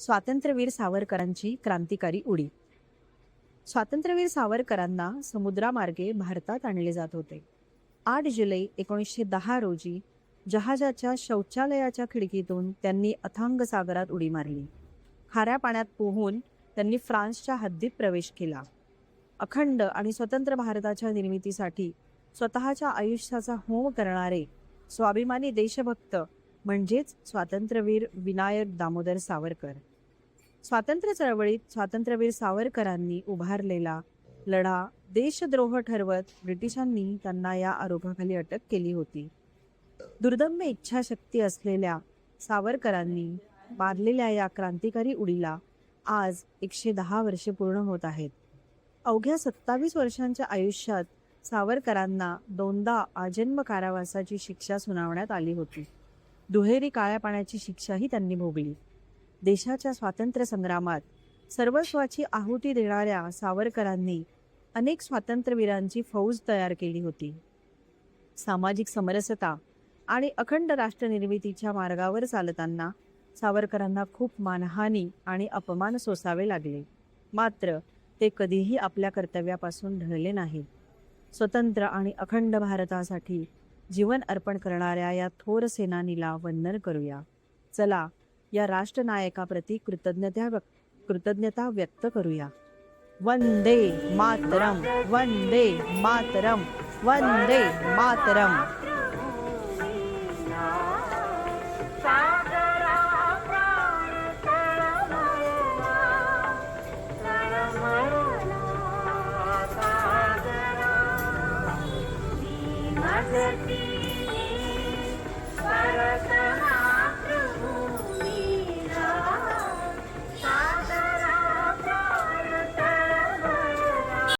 स्वातंत्र्यवीर सावरकरांची क्रांतिकारी उडी. स्वातंत्र्यवीर सावरकरांना समुद्रामार्गे भारतात आणले जात होते. आठ जुलै एकोणीसशे दहा रोजी जहाजाच्या शौचालयाच्या खिडकीतून त्यांनी अथांग सागरात उडी मारली. खाऱ्या पाण्यात पोहून त्यांनी फ्रान्सच्या हद्दीत प्रवेश केला. अखंड आणि स्वतंत्र भारताच्या निर्मितीसाठी स्वतःच्या आयुष्याचा होम करणारे स्वाभिमानी देशभक्त म्हणजेच स्वातंत्र्यवीर विनायक दामोदर सावरकर. स्वातंत्र्य चळवळीत स्वातंत्र्यवीर सावरकरांनी उभारलेला लढा देशद्रोह ठरवत ब्रिटिशांनी त्यांना या आरोपाखाली अटक केली होती. दुर्दम्य इच्छाशक्ती असलेल्या सावरकरांनी मारलेल्या या क्रांतिकारी उडीला आज एकशे दहा वर्षे पूर्ण होत आहेत. अवघ्या सत्तावीस वर्षांच्या आयुष्यात सावरकरांना दोनदा आजन्म कारावासाची शिक्षा सुनावण्यात आली होती. दुहेरी काळ्या पाण्याची शिक्षाही त्यांनी भोगली. देशाच्या स्वातंत्र्य संग्रामात सर्वस्वाची आहुती देणाऱ्या सावरकरांनी अनेक स्वातंत्र्यवीरांची फौज तयार केली होती. सामाजिक समरसता आणि अखंड राष्ट्रनिर्मितीच्या मार्गावर चालताना सावरकरांना खूप मानहानी आणि अपमान सोसावे लागले. मात्र ते कधीही आपल्या कर्तव्यापासून ढळले नाही. स्वतंत्र आणि अखंड भारतासाठी जीवन अर्पण करणाऱ्या या थोर सेनानीला वंदन करूया. चला या राष्ट्रनायकाप्रती कृतज्ञता व्यक्त कृतज्ञता व्यक्त करूया. वंदे मातरम वंदे मातरम वंदे मातरम. Sarasa